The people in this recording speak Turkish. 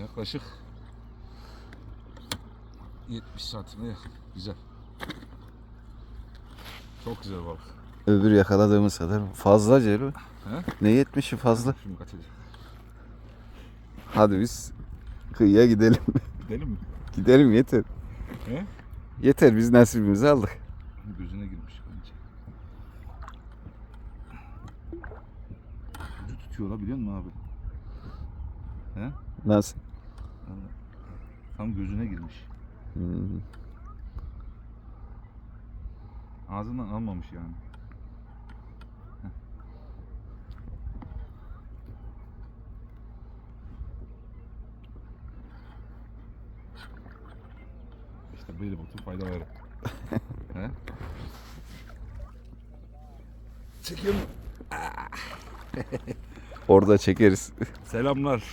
Yaklaşık 70 santime yakın. Güzel. Çok güzel balık. Öbür yakaladığımız kadar fazla Celo. He? Ne yetmişi fazla. Şimdi kaçacak. Hadi biz kıyıya gidelim. Gidelim mi? gidelim yeter. He? Yeter biz nasibimizi aldık. Gözüne girmiş bence. Ucu tutuyor la biliyor musun abi? He? Nasıl? Tam gözüne girmiş. Hmm. Ağzından almamış yani. Heh. İşte böyle botu faydaları. He? Çekiyor mu? Orada çekeriz. Selamlar.